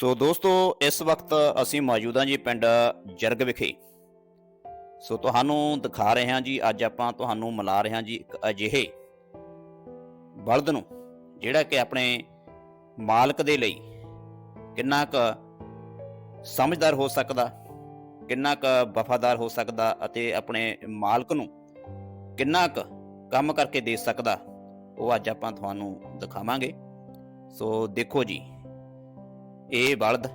ਸੋ ਦੋਸਤੋ, ਇਸ ਵਕਤ ਅਸੀਂ ਮੌਜੂਦ ਹਾਂ ਜੀ ਪਿੰਡ ਜਰਗ ਵਿਖੇ। ਸੋ ਤੁਹਾਨੂੰ ਦਿਖਾ ਰਹੇ ਹਾਂ ਜੀ, ਅੱਜ ਆਪਾਂ ਤੁਹਾਨੂੰ ਮਿਲਾ ਰਹੇ ਹਾਂ ਜੀ ਇੱਕ ਅਜਿਹੇ ਬਲਦ ਨੂੰ, ਜਿਹੜਾ ਕਿ ਆਪਣੇ ਮਾਲਕ ਦੇ ਲਈ ਕਿੰਨਾ ਕੁ ਸਮਝਦਾਰ ਹੋ ਸਕਦਾ, ਕਿੰਨਾ ਕੁ ਵਫਾਦਾਰ ਹੋ ਸਕਦਾ ਅਤੇ ਆਪਣੇ ਮਾਲਕ ਨੂੰ ਕਿੰਨਾ ਕੁ ਕੰਮ ਕਰਕੇ ਦੇ ਸਕਦਾ, ਉਹ ਅੱਜ ਆਪਾਂ ਤੁਹਾਨੂੰ ਦਿਖਾਵਾਂਗੇ। ਸੋ ਦੇਖੋ ਜੀ। ਇਹ ਬਲਦ,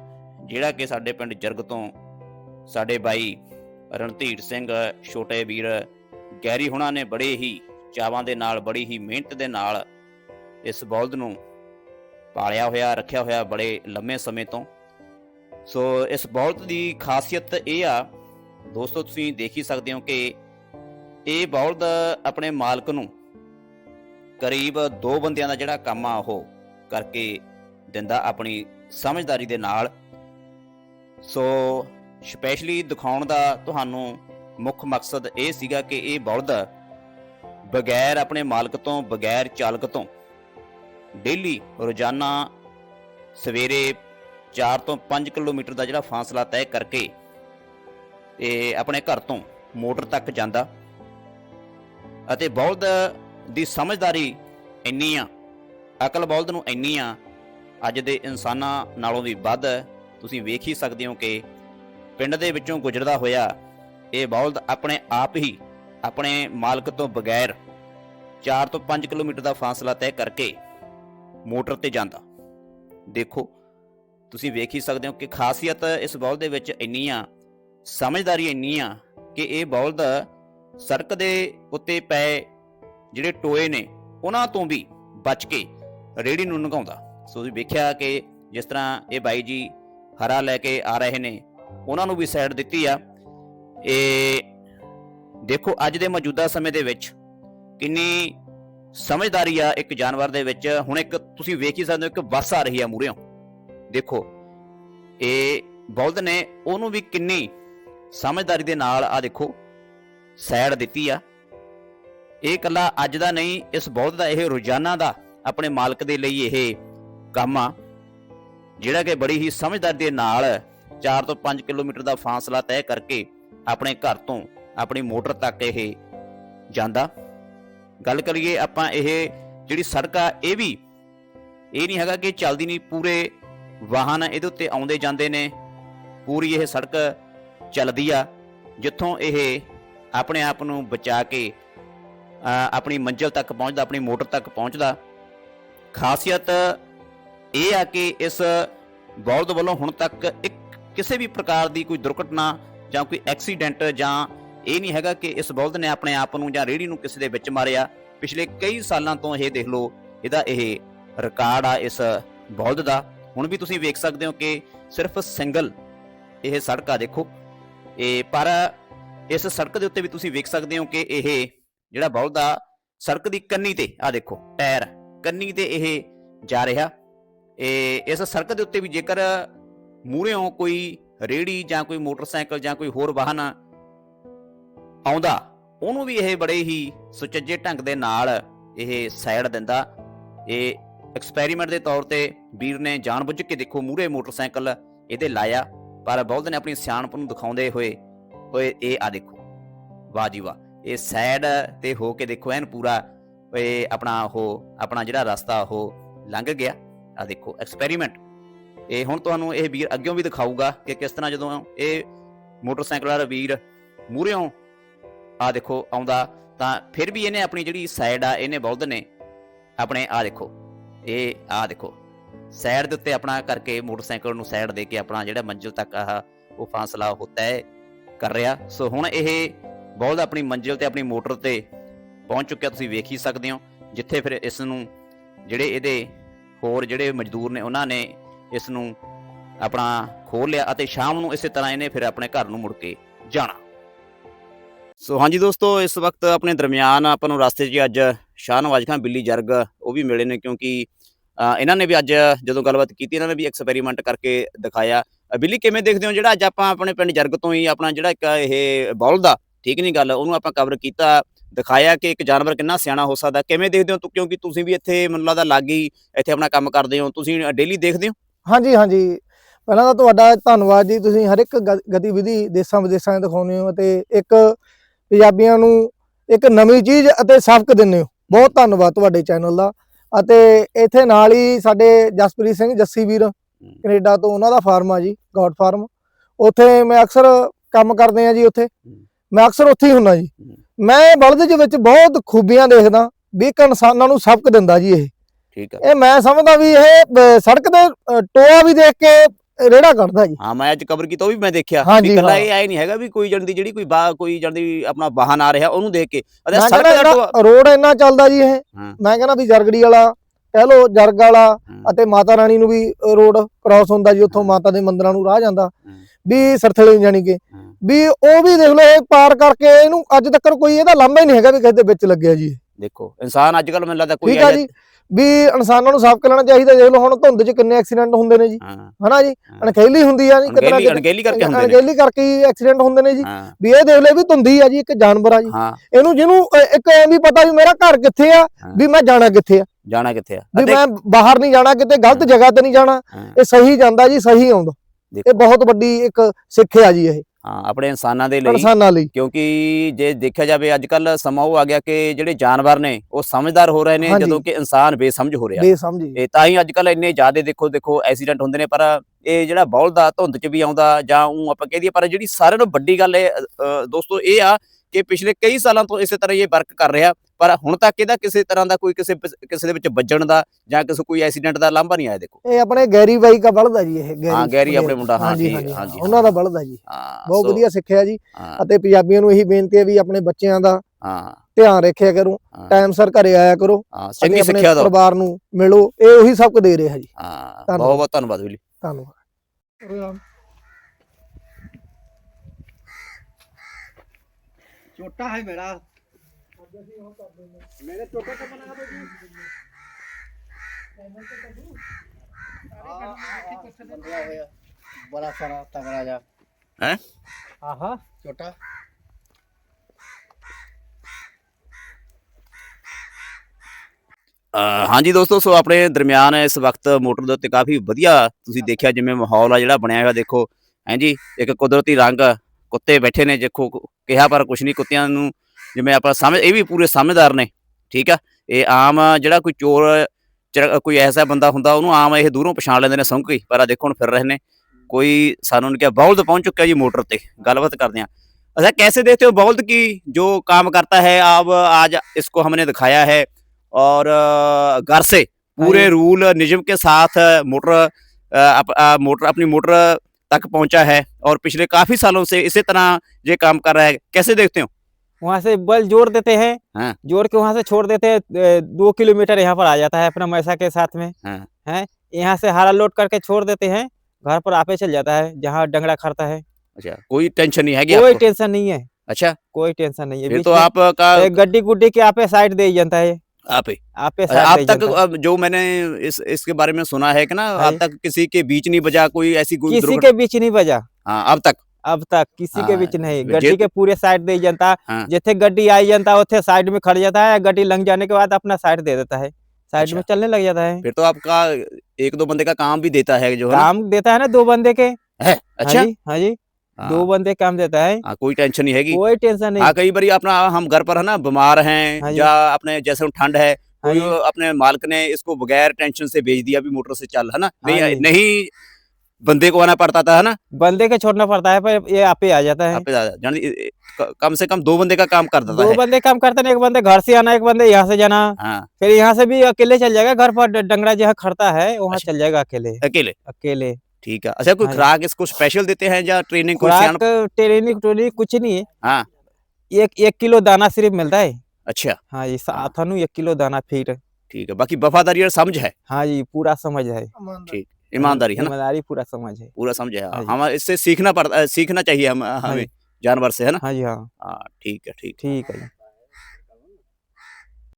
ਜਿਹੜਾ ਕਿ ਸਾਡੇ ਪਿੰਡ ਜਰਗ ਤੋਂ ਸਾਡੇ ਬਾਈ ਰਣਧੀਰ ਸਿੰਘ, ਛੋਟੇ ਵੀਰ ਗੈਰੀ ਹੁਣਾਂ ਨੇ ਬੜੇ ਹੀ ਚਾਵਾਂ ਦੇ ਨਾਲ, ਬੜੀ ਹੀ ਮਿਹਨਤ ਦੇ ਨਾਲ ਇਸ ਬਲਦ ਨੂੰ ਪਾਲਿਆ ਹੋਇਆ, ਰੱਖਿਆ ਹੋਇਆ ਬੜੇ ਲੰਮੇ ਸਮੇਂ ਤੋਂ। ਸੋ ਇਸ ਬਲਦ ਦੀ ਖਾਸੀਅਤ ਇਹ ਆ, ਦੋਸਤੋ ਤੁਸੀਂ ਦੇਖ ਹੀ ਸਕਦੇ ਹੋ ਕਿ ਇਹ ਬਲਦ ਆਪਣੇ ਮਾਲਕ ਨੂੰ ਕਰੀਬ ਦੋ ਬੰਦਿਆਂ ਦਾ ਜਿਹੜਾ ਕੰਮ ਆ ਉਹ ਕਰਕੇ ਦਿੰਦਾ ਆਪਣੀ ਸਮਝਦਾਰੀ ਦੇ ਨਾਲ। ਸੋ ਸਪੈਸ਼ਲੀ ਦਿਖਾਉਣ ਦਾ ਤੁਹਾਨੂੰ ਮੁੱਖ ਮਕਸਦ ਇਹ ਸੀਗਾ ਕਿ ਇਹ ਬਲਦ ਬਗੈਰ ਆਪਣੇ ਮਾਲਕ ਤੋਂ, ਬਗੈਰ ਚਾਲਕ ਤੋਂ ਡੇਲੀ ਰੋਜ਼ਾਨਾ ਸਵੇਰੇ 4 ਤੋਂ 5 ਕਿਲੋਮੀਟਰ ਦਾ ਜਿਹੜਾ ਫਾਸਲਾ ਤੈਅ ਕਰਕੇ ਤੇ ਆਪਣੇ ਘਰ ਤੋਂ ਮੋਟਰ ਤੱਕ ਜਾਂਦਾ। ਅਤੇ ਬਲਦ ਦੀ ਸਮਝਦਾਰੀ ਇੰਨੀ ਆ, ਅਕਲ ਬਲਦ ਨੂੰ ਇੰਨੀ ਆ ਅੱਜ ਦੇ ਇਨਸਾਨਾਂ ਨਾਲੋਂ ਵੀ ਵੱਧ ਤੁਸੀਂ ਵੇਖ ਹੀ ਸਕਦੇ ਹੋ ਕਿ ਪਿੰਡ ਦੇ ਵਿੱਚੋਂ ਗੁਜ਼ਰਦਾ ਹੋਇਆ ਇਹ ਬਲਦ ਆਪਣੇ ਆਪ ਹੀ ਆਪਣੇ ਮਾਲਕ ਤੋਂ ਬਗੈਰ 4 ਤੋਂ 5 ਕਿਲੋਮੀਟਰ ਦਾ ਫਾਸਲਾ ਤੈਅ ਕਰਕੇ ਮੋਟਰ ਤੇ ਜਾਂਦਾ। ਦੇਖੋ, ਤੁਸੀਂ ਵੇਖ ਹੀ ਸਕਦੇ ਹੋ ਕਿ ਖਾਸੀਅਤ ਇਸ ਬਲਦ ਦੇ ਵਿੱਚ ਇੰਨੀ ਆ ਸਮਝਦਾਰੀ ਇੰਨੀ ਆ ਕਿ ਇਹ ਬਲਦ ਸੜਕ ਦੇ ਉੱਤੇ ਪਏ ਜਿਹੜੇ ਟੋਏ ਨੇ, ਉਹਨਾਂ ਤੋਂ ਵੀ ਬਚ ਕੇ ਰੇੜੀ ਨੂੰ ਲੰਘਾਉਂਦਾ ਸੋ ਤੁਸੀਂ ਵੇਖਿਆ ਕਿ ਜਿਸ ਤਰ੍ਹਾਂ ਇਹ ਬਾਈ ਜੀ ਹਰਾ ਲੈ ਕੇ ਆ ਰਹੇ ਨੇ, ਉਹਨਾਂ ਨੂੰ ਵੀ ਸਾਈਡ ਦਿੱਤੀ ਆ। ਇਹ ਦੇਖੋ, ਅੱਜ ਦੇ ਮੌਜੂਦਾ ਸਮੇਂ ਦੇ ਵਿੱਚ ਕਿੰਨੀ ਸਮਝਦਾਰੀ ਆ ਇੱਕ ਜਾਨਵਰ ਦੇ ਵਿੱਚ। ਹੁਣ ਇੱਕ ਤੁਸੀਂ ਵੇਖ ਹੀ ਸਕਦੇ ਹੋ, ਇੱਕ ਬੱਸ ਆ ਰਹੀ ਆ ਮੂਹਰੇੋਂ। ਦੇਖੋ, ਇਹ ਬਲਦ ਨੇ ਉਹਨੂੰ ਵੀ ਕਿੰਨੀ ਸਮਝਦਾਰੀ ਦੇ ਨਾਲ ਆ ਦੇਖੋ ਸਾਈਡ ਦਿੱਤੀ ਆ। ਇਹ ਕੱਲਾ ਅੱਜ ਦਾ ਨਹੀਂ, ਇਸ ਬਲਦ ਦਾ ਇਹ ਰੋਜ਼ਾਨਾ ਦਾ ਆਪਣੇ ਮਾਲਕ ਦੇ ਲਈ ਇਹ ਕੰਮ ਆ ਜਿਹੜਾ ਕਿ ਬੜੀ ਹੀ ਸਮਝਦਾਰੀ ਦੇ ਨਾਲ 4 ਤੋਂ 5 ਕਿਲੋਮੀਟਰ ਦਾ ਫਾਸਲਾ ਤੈਅ ਕਰਕੇ ਆਪਣੇ ਘਰ ਤੋਂ ਆਪਣੀ ਮੋਟਰ ਤੱਕ ਇਹ ਜਾਂਦਾ। ਗੱਲ ਕਰੀਏ ਆਪਾਂ ਇਹ ਜਿਹੜੀ ਸੜਕ ਆ, ਇਹ ਵੀ ਇਹ ਨਹੀਂ ਹੈਗਾ ਕਿ ਚੱਲਦੀ ਨਹੀਂ, ਪੂਰੇ ਵਾਹਨ ਇਹਦੇ ਉੱਤੇ ਆਉਂਦੇ ਜਾਂਦੇ ਨੇ, ਪੂਰੀ ਇਹ ਸੜਕ ਚੱਲਦੀ ਆ, ਜਿੱਥੋਂ ਇਹ ਆਪਣੇ ਆਪ ਨੂੰ ਬਚਾ ਕੇ ਆਪਣੀ ਮੰਜ਼ਿਲ ਤੱਕ ਪਹੁੰਚਦਾ, ਆਪਣੀ ਮੋਟਰ ਤੱਕ ਪਹੁੰਚਦਾ। ਖਾਸੀਅਤ ਇਹ ਆ ਕਿ ਇਸ ਬਲਦ ਵੱਲੋਂ ਹੁਣ ਤੱਕ ਇੱਕ ਕਿਸੇ ਵੀ ਪ੍ਰਕਾਰ ਦੀ ਕੋਈ ਦੁਰਘਟਨਾ ਜਾਂ ਕੋਈ ਐਕਸੀਡੈਂਟ ਜਾਂ ਇਹ ਨਹੀਂ ਹੈਗਾ ਕਿ ਇਸ ਬਲਦ ਨੇ ਆਪਣੇ ਆਪ ਨੂੰ ਜਾਂ ਰੇੜੀ ਨੂੰ ਕਿਸੇ ਦੇ ਵਿੱਚ ਮਾਰਿਆ। ਪਿਛਲੇ ਕਈ ਸਾਲਾਂ ਤੋਂ ਇਹ ਦੇਖ ਲਓ, ਇਹਦਾ ਇਹ ਰਿਕਾਰਡ ਆ ਇਸ ਬਲਦ ਦਾ। ਹੁਣ ਵੀ ਤੁਸੀਂ ਵੇਖ ਸਕਦੇ ਹੋ ਕਿ ਸਿਰਫ ਸਿੰਗਲ ਇਹ ਸੜਕ ਆ ਦੇਖੋ। ਇਹ ਪਰ ਇਸ ਸੜਕ ਦੇ ਉੱਤੇ ਵੀ ਤੁਸੀਂ ਵੇਖ ਸਕਦੇ ਹੋ ਕਿ ਇਹ ਜਿਹੜਾ ਬਲਦ ਆ, ਸੜਕ ਦੀ ਕੰਨੀ ਤੇ ਆ ਦੇਖੋ, ਟਾਇਰ ਕੰਨੀ ਤੇ ਇਹ ਜਾ ਰਿਹਾ। ਇਹ ਇਸ ਸੜਕ ਦੇ ਉੱਤੇ ਵੀ ਜੇਕਰ ਮੂਹਰੇੋਂ ਕੋਈ ਰੇੜੀ ਜਾਂ ਕੋਈ ਮੋਟਰਸਾਈਕਲ ਜਾਂ ਕੋਈ ਹੋਰ ਵਾਹਨ ਆਉਂਦਾ, ਉਹਨੂੰ ਵੀ ਇਹ ਬੜੇ ਹੀ ਸੁਚੱਜੇ ਢੰਗ ਦੇ ਨਾਲ ਇਹ ਸਾਈਡ ਦਿੰਦਾ। ਇਹ ਐਕਸਪੈਰੀਮੈਂਟ ਦੇ ਤੌਰ ਤੇ ਵੀਰ ਨੇ ਜਾਣਬੁੱਝ ਕੇ ਦੇਖੋ ਮੂਹਰੇ ਮੋਟਰਸਾਈਕਲ ਇਹਦੇ ਲਾਇਆ, ਪਰ ਬਲਦ ਨੇ ਆਪਣੀ ਸਿਆਣਪ ਨੂੰ ਦਿਖਾਉਂਦੇ ਹੋਏ, ਓਏ, ਇਹ ਆ ਦੇਖੋ। ਵਾਹ ਜੀ ਵਾਹ, ਇਹ ਸਾਈਡ ਤੇ ਹੋ ਕੇ ਦੇਖੋ ਐਨ ਪੂਰਾ ਓਏ ਆਪਣਾ ਉਹ, ਆਪਣਾ ਜਿਹੜਾ ਰਸਤਾ ਉਹ ਲੰਘ ਗਿਆ। ਆ ਦੇਖੋ ਐਕਸਪੈਰੀਮੈਂਟ ਇਹ ਹੁਣ ਤੁਹਾਨੂੰ ਇਹ ਵੀਰ ਅੱਗਿਓਂ ਵੀ ਦਿਖਾਊਗਾ ਕਿ ਕਿਸ ਤਰ੍ਹਾਂ ਜਦੋਂ ਇਹ ਮੋਟਰਸਾਈਕਲ ਵਾਲਾ ਵੀਰ ਮੂਹਰਿਓਂ ਆ ਦੇਖੋ ਆਉਂਦਾ, ਤਾਂ ਫਿਰ ਵੀ ਇਹਨੇ ਆਪਣੀ ਜਿਹੜੀ ਸਾਈਡ ਆ, ਇਹਨੇ ਬਲਦ ਨੇ ਆਪਣੇ ਆ ਦੇਖੋ, ਇਹ ਆ ਦੇਖੋ ਸਾਈਡ ਦੇ ਉੱਤੇ ਆਪਣਾ ਕਰਕੇ ਮੋਟਰਸਾਈਕਲ ਨੂੰ ਸਾਈਡ ਦੇ ਕੇ ਆਪਣਾ ਜਿਹੜਾ ਮੰਜ਼ਿਲ ਤੱਕ ਆਹ ਉਹ ਫਾਸਲਾ ਉਹ ਤੈਅ ਕਰ ਰਿਹਾ। ਸੋ ਹੁਣ ਇਹ ਬਲਦ ਆਪਣੀ ਮੰਜ਼ਿਲ ਤੇ, ਆਪਣੀ ਮੋਟਰ ਤੇ ਪਹੁੰਚ ਚੁੱਕਿਆ, ਤੁਸੀਂ ਵੇਖ ਹੀ ਸਕਦੇ ਹੋ, ਜਿੱਥੇ ਫਿਰ ਇਸ ਨੂੰ ਜਿਹੜੇ ਇਹਦੇ ਹੋਰ ਜਿਹੜੇ ਮਜ਼ਦੂਰ ਨੇ ਉਹਨਾਂ ਨੇ ਇਸ ਨੂੰ ਆਪਣਾ ਖੋਲ ਲਿਆ ਅਤੇ ਸ਼ਾਮ ਨੂੰ ਇਸੇ ਤਰ੍ਹਾਂ ਇਹਨੇ ਫਿਰ ਆਪਣੇ ਘਰ ਨੂੰ ਮੁੜ ਕੇ ਜਾਣਾ। ਸੋ ਹਾਂਜੀ ਦੋਸਤੋ, ਇਸ ਵਕਤ ਆਪਣੇ ਦਰਮਿਆਨ ਆਪਾਂ ਨੂੰ ਰਸਤੇ 'ਚ ਅੱਜ ਸ਼ਾਹਨਵਾਜ਼ ਖਾਨ, ਬਿੱਲੀ ਜਰਗ ਉਹ ਵੀ ਮਿਲੇ ਨੇ ਕਿਉਂਕਿ ਇਹਨਾਂ ਨੇ ਵੀ ਅੱਜ ਜਦੋਂ ਗੱਲਬਾਤ ਕੀਤੀ, ਇਹਨਾਂ ਨੇ ਵੀ ਐਕਸਪੈਰੀਮੈਂਟ ਕਰਕੇ ਦਿਖਾਇਆ। ਬਿੱਲੀ ਕਿਵੇਂ ਦੇਖਦੇ ਹੋ? ਜਿਹੜਾ ਅੱਜ ਆਪਾਂ ਆਪਣੇ ਪਿੰਡ ਜਰਗ ਤੋਂ ਹੀ ਆਪਣਾ ਜਿਹੜਾ ਇੱਕ ਇਹ ਬੌਲ ਦਾ ਠੀਕ ਨਹੀਂ ਗੱਲ, ਉਹਨੂੰ ਆਪਾਂ ਕਵਰ ਕੀਤਾ। ਦਿਖਾਇਆ ਕਿ ਇੱਕ ਜਾਨਵਰ ਕਿੰਨਾ ਸਿਆਣਾ ਹੋ ਸਕਦਾ। ਕਿਵੇਂ ਦੇਖਦੇ ਹੋ ਤੁ- ਕਿਉਂਕਿ ਤੁਸੀਂ ਵੀ ਇੱਥੇ ਮੈਨੂੰ ਲੱਗਦਾ ਲੱਗ ਇੱਥੇ ਆਪਣਾ ਕੰਮ ਕਰਦੇ ਹੋ। ਤੁਸੀਂ ਡੇਲੀ ਦੇਖਦੇ ਹੋ? ਹਾਂਜੀ ਹਾਂਜੀ। ਪਹਿਲਾਂ ਤਾਂ ਤੁਹਾਡਾ ਧੰਨਵਾਦ ਜੀ। ਤੁਸੀਂ ਹਰ ਇੱਕ ਗਤੀਵਿਧੀ ਦੇਸ਼ਾਂ ਵਿਦੇਸ਼ਾਂ 'ਚ ਦਿਖਾਉਂਦੇ ਹੋ ਅਤੇ ਇੱਕ ਪੰਜਾਬੀਆਂ ਨੂੰ ਇੱਕ ਨਵੀਂ ਚੀਜ਼ ਅਤੇ ਸਬਕ ਦਿੰਦੇ ਹੋ। ਬਹੁਤ ਧੰਨਵਾਦ ਤੁਹਾਡੇ ਚੈਨਲ ਦਾ। ਅਤੇ ਇੱਥੇ ਨਾਲ ਹੀ ਸਾਡੇ ਜਸਪ੍ਰੀਤ ਸਿੰਘ ਜੱਸੀ ਵੀਰ ਕੈਨੇਡਾ ਤੋਂ ਉਹਨਾਂ ਦਾ ਫਾਰਮ ਆ ਜੀ ਗੋਡ ਫਾਰਮ। ਉੱਥੇ ਮੈਂ ਅਕਸਰ ਕੰਮ ਕਰਦੇ ਆ ਜੀ ਉੱਥੇ। ਮੈਂ ਅਕਸਰ ਉੱਥੇ ਹੀ ਹੁੰਨਾ ਜੀ। ਮੈਂ ਬਲਦ ਦੇ ਵਿੱਚ ਬਹੁਤ ਖੂਬੀਆਂ ਦੇਖਦਾ ਵੀ ਇੱਕ ਇਨਸਾਨਾਂ ਨੂੰ ਸਬਕ ਦਿੰਦਾ ਜੀ ਇਹ। ਠੀਕ ਆ। ਇਹ ਮੈਂ ਸਮਝਦਾ ਵੀ ਇਹ ਸੜਕ ਅ, ਟੋਆ ਵੀ ਦੇਖ ਕੇ ਰੇੜਾ ਕੱਢਦਾ ਜੀ। ਹਾਂ ਮੈਂ ਅੱਜ ਕਵਰ ਕੀਤਾ ਉਹ ਵੀ ਮੈਂ ਦੇਖਿਆ। ਵੀ ਕੱਲਾ ਹਾਂ। ਇਹ ਆਏ ਨਹੀਂ ਹੈਗਾ ਵੀ ਕੋਈ ਜਣ ਦੀ ਜਿਹੜੀ ਕੋਈ ਬਾ ਕੋਈ ਜਣ ਦੀ ਆਪਣਾ ਵਾਹਨ ਆ ਰਿਹਾ ਉਹਨੂੰ ਦੇਖ ਕੇ। ਅਤੇ ਸੜਕ ਦਾ ਟੋਆ- ਰੋਡ ਇੰਨਾ ਚੱਲਦਾ ਜੀ ਇਹ। ਹਾਂ। ਮੈਂ ਕਹਿੰਦਾ ਵੀ ਜਰਗੜੀ ਵਾਲਾ ਕਹਿ ਲੋ ਜਰਗ ਵਾਲਾ ਹੂੰ, ਅਤੇ ਮਾਤਾ ਰਾਣੀ ਨੂੰ ਵੀ ਰੋਡ ਕ੍ਰਾਸ ਹੁੰਦਾ ਜੀ ਉੱਥੋਂ ਹਾਂ। ਮਾਤਾ ਦੇ ਮੰਦਿਰਾਂ ਨੂੰ ਰਾਹ ਜਾਂਦਾ। ਹੂੰ, ਵੀ ਸਰਥਲੇ ਜਾਣੀ ਕਿ। ਹੂੰ। ਵੀ ਉਹ ਵੀ ਦੇਖ ਲਓ ਇਹ ਪਾਰ ਕਰਕੇ ਇਹਨੂੰ ਅੱਜ ਤੱਕ ਕੋਈ ਇਹਦਾ ਲਾਂਭਾ ਹੀ ਨਹੀਂ ਹੈਗਾ ਵੀ ਕਿਸੇ ਦੇ ਵਿੱਚ ਲੱਗਿਆ ਜੀ। ਦੇਖੋ ਇਨਸਾਨ ਅੱਜ ਕੱਲ ਮੈਨੂੰ ਲੱਗਦਾ ਕੋਈ ਠੀਕ ਆ ਜੀ। ਵੀ ਇਨਸਾਨਾਂ ਨੂੰ ਸਬਕ ਲੈਣਾ ਚਾਹੀਦਾ ਦੇਖ ਲਓ ਹੁਣ ਧੁੰਦ 'ਚ ਕਿੰਨੇ ਐਕਸੀਡੈਂਟ ਹੁੰਦੇ ਨੇ ਜੀ। ਹਨਾ ਜੀ। ਅਣਖੇਲੀ ਹੁੰਦੀ ਆ ਜੀ ਕਿਤਨਾ ਅਣਗਹਿਲੀ ਕਰਕੇ ਹੁੰਦੇ ਨੇ। ਅਣਗਹਿਲੀ ਕਰਕੇ ਹੀ ਐਕਸੀਡੈਂਟ ਹੁੰਦੇ ਨੇ ਜੀ। ਵੀ ਇਹ ਦੇਖ ਲੈ ਵੀ ਧੁੰਦੀ ਆ ਜੀ ਇੱਕ ਜਾਨਵਰ ਆ ਜੀ। ਇਹਨੂੰ ਜਿਹਨੂੰ ਇੱਕ ਐ ਵੀ ਪਤਾ ਵੀ ਮੇਰਾ ਘਰ ਕਿੱਥੇ ਆ। ਵੀ ਮੈਂ ਜਾਣਾ ਕਿੱਥੇ ਆ। ਜਾਣਾ ਕਿੱਥੇ ਆ? ਵੀ ਮੈਂ ਬਾਹਰ ਨਹੀਂ ਜਾਣਾ ਕਿਤੇ ਗਲਤ। ਜਗ੍ਹਾ ਤੇ ਨਹੀਂ ਜਾਣਾ। ਇਹ ਸਹੀ ਜਾਂਦਾ ਜੀ ਸਹੀ ਆਉਂਦਾ। ਇਹ ਬਹੁਤ ਵੱਡੀ ਇੱਕ ਸਿੱਖਿਆ ਜੀ ਇਹ। ਹਾਂ ਆਪਣੇ ਇਨਸਾਨਾਂ ਦੇ ਲਈ ਇਨਸਾਨਾਂ ਲਈ। ਕਿਉਂਕਿ ਜੇ ਦੇਖਿਆ ਜਾਵੇ ਅੱਜ ਕੱਲ ਸਮਾਂ ਉਹ ਆ ਗਿਆ ਕਿ ਜਿਹੜੇ ਜਾਨਵਰ ਨੇ ਉਹ ਸਮਝਦਾਰ ਹੋ ਰਹੇ ਨੇ। ਜਦੋਂ ਕਿ ਇਨਸਾਨ ਬੇਸਮਝ ਹੋ ਰਿਹਾ। ਬੇਸਮਝੀ ਇਹ ਤਾਂ ਹੀ ਅੱਜ ਕੱਲ ਇੰਨੇ ਜ਼ਿਆਦੇ ਦੇਖੋ ਦੇਖੋ ਐਕਸੀਡੈਂਟ ਹੁੰਦੇ ਨੇ ਪਰ ਇਹ ਜਿਹੜਾ ਬੌਲਦ ਧੁੰਦ 'ਚ ਵੀ ਆਉਂਦਾ ਜਾਂ ਉਹ ਆਪਾਂ ਕਹਿ ਦਈਏ ਪਰ ਜਿਹੜੀ ਸਾਰਿਆਂ ਨੂੰ ਵੱਡੀ ਗੱਲ ਅ, ਦੋਸਤੋ ਇਹ ਆ ਕਿ ਪਿਛਲੇ ਕਈ ਸਾਲਾਂ ਤੋਂ ਇਸੇ ਤਰ੍ਹਾਂ ਇਹ ਵਰਕ ਕਰ ਰਿਹਾ। ਪਰ ਹੁਣ ਤੱਕ ਇਹਦਾ ਕਿਸੇ ਤਰ੍ਹਾਂ ਦਾ ਕੋਈ ਕਿਸੇ ਕਿਸੇ ਦੇ ਵਿੱਚ ਵੱਜਣ ਦਾ ਜਾਂ ਕਿਸੇ ਕੋਈ ਐਕਸੀਡੈਂਟ ਦਾ ਲਾਂਭਾ ਨਹੀਂ ਆਇਆ ਦੇਖੋ। ਇਹ ਆਪਣੇ ਗੈਰੀ ਬਾਈ ਦਾ ਬਲਦਾ ਜੀ ਇਹ ਹਾਂ, ਗੈਰੀ ਆਪਣੇ ਮੁੰਡਾ, ਹਾਂ, ਠੀਕ, ਹਾਂਜੀ ਹਾਂਜੀ, ਉਹਨਾਂ ਦਾ ਬਲਦਾ ਜੀ। ਹਾਂ ਬਹੁਤ ਵਧੀਆ ਸਿੱਖਿਆ ਜੀ। ਹਾਂ। ਅਤੇ ਪੰਜਾਬੀਆਂ ਨੂੰ ਇਹੀ ਬੇਨਤੀ ਹੈ ਵੀ ਆਪਣੇ ਬੱਚਿਆਂ ਦਾ ਹਾਂ। ਧਿਆਨ ਰੱਖਿਆ ਕਰੋ ਹਾਂ, ਟਾਈਮ ਸਿਰ ਘਰੇ ਆਇਆ ਕਰੋ ਹਾਂ ਚੰਗੀ ਸਿੱਖਿਆ ਦਿਓ। ਪਰਿਵਾਰ ਨੂੰ ਮਿਲੋ ਇਹ ਉਹੀ ਸਬਕ ਦੇ ਰਿਹਾ ਜੀ। ਹਾਂ। ਬਹੁਤ ਬਹੁਤ ਧੰਨਵਾਦ ਵੀਲੀ ਧੰਨਵਾਦ। छोटा है मेरा मेरे छोटे को बना दो जी बड़ा सारा तगड़ा जा हैं? हाँ हाँ छोटा ਅ, ਹਾਂਜੀ ਦੋਸਤੋ ਸੋ ਆਪਣੇ ਦਰਮਿਆਨ ਇਸ ਵਕਤ ਮੋਟਰ ਦੇ ਉੱਤੇ ਕਾਫੀ ਵਧੀਆ ਤੁਸੀਂ ਦੇਖਿਆ ਜਿਵੇਂ ਮਾਹੌਲ ਆ ਜਿਹੜਾ ਬਣਿਆ ਹੋਇਆ ਦੇਖੋ ਹਾਂਜੀ ਇੱਕ ਕੁਦਰਤੀ ਰੰਗ ਕੁੱਤੇ ਬੈਠੇ ਨੇ ਦੇਖੋ ਕੁ- ਕਿਹਾ ਪਰ ਕੁਛ ਨਹੀਂ ਕੁੱਤਿਆਂ ਨੂੰ ਜਿਵੇਂ ਆਪਾਂ ਸਮਝ ਇਹ ਵੀ ਪੂਰੇ ਸਮਝਦਾਰ ਨੇ ਠੀਕ ਆ ਇਹ ਆਮ ਜਿਹੜਾ ਕੋਈ ਚੋਰ ਚਰ- ਕੋਈ ਐਸਾ ਬੰਦਾ ਹੁੰਦਾ ਉਹਨੂੰ ਆਮ ਇਹ ਦੂਰੋਂ ਪਛਾਣ ਲੈਂਦੇ ਨੇ ਸੌਂਕ ਹੀ ਪਰ ਆ ਦੇਖੋ ਹੁਣ ਫਿਰ ਰਹੇ ਨੇ ਕੋਈ ਸਾਨੂੰ ਨੇ ਕਿਹਾ ਬੌਲਦ ਪਹੁੰਚ ਚੁੱਕਿਆ ਜੀ मोटर पे गलबात करते हैं अच्छा कैसे देखते हो बौलद की जो काम करता है अब आज इसको हमने दिखाया है और अ, घर से पूरे हाँ रूल नियम के साथ मोटर अ, अप- अ, मोटर अपनी मोटर तक पहुंचा है और पिछले काफी सालों से इसी तरह ये काम कर रहा है कैसे देखते हो वहाँ से बल जोड़ देते हैं। हाँ। जोड़ के वहाँ से छोड़ देते हैं दो किलोमीटर यहाँ पर आ जाता है अपना मैसा के साथ में। हाँ। हैं? यहाँ से हरा लोड करके छोड़ देते हैं घर पर आपे चल जाता है जहाँ डंगरा खड़ता है। अच्छा कोई टेंशन नहीं है कोई? टेंशन नहीं है। अच्छा। कोई टेंशन नहीं है। तो आपका गड्डी गुड्डी के आपे साइड दे ही जनता है। आप। ही आपे अच्छा, अब तक जो मैंने इस इसके बारे में सुना है कि ना हाँ। अब तक किसी के बीच नहीं बजा कोई ऐसी किसी के बीच नहीं बजा। हाँ अब तक? अब तक किसी हाँ, के बीच नहीं। गड्डी के पूरे साइड दे जनता। हाँ। जिथे गड्डी आई जनता उथे साइड में खड़ जाता है। गड्डी लंग जाने के बाद अपना साइड दे देता है। साइड में अच्छा। चलने लग जाता है। फिर तो आपका एक दो बंदे का काम भी देता है जो काम देता है ना दो बंदे के। है? अच्छा। हाँ जी हाँ जी। हाँ, दो बंदे काम देता है। हाँ, कोई टेंशन नहीं हैगी। कोई टेंशन नहीं। हाँ कई बार अपना हम घर पर है ना बीमार हाँ हैं। या अपने जैसे ठंड है हाँ अपने मालिक ने इसको बगैर टेंशन से भेज दिया भी मोटर से चल है ना? हाँ नहीं। नहीं बंदे को आना पड़ता था है ना? बंदे के छोड़ना पड़ता है पर ये आपे आ जाता है। आप कम से कम दो बंदे का काम करता देता दो है। बंदे काम करते हैं एक बंदे घर से आना एक बंदे यहाँ से जाना। हाँ। फिर यहाँ से भी अकेले चल जाएगा घर पर डंगरा जहाँ खड़ता है वहाँ अच्छा। चल जाएगा अकेले। अकेले? अकेले। ठीक है। अच्छा कोई हाँ खुराक इसको स्पेशल देते हैं या ट्रेनिंग खुराक ट्रेनिंग ट्रेनिंग कुछ नहीं है। हाँ। एक एक किलो दाना सिर्फ़ मिलता है। अच्छा। हाँ जी हाँ। एक किलो दाना फिर। ठीक है बाकी वफादारी और समझ है? हाँ जी पूरा समझ है। ठीक। ईमानदारी है ना ईमानदारी पूरा समझ है पूरा समझ है हाँ जी। हम इससे सीखना पड़ता सीखना चाहिए हम हमें जी। जानवर से है ना हाँ जी हाँ हाँ ठीक है ठीक ठीक है जी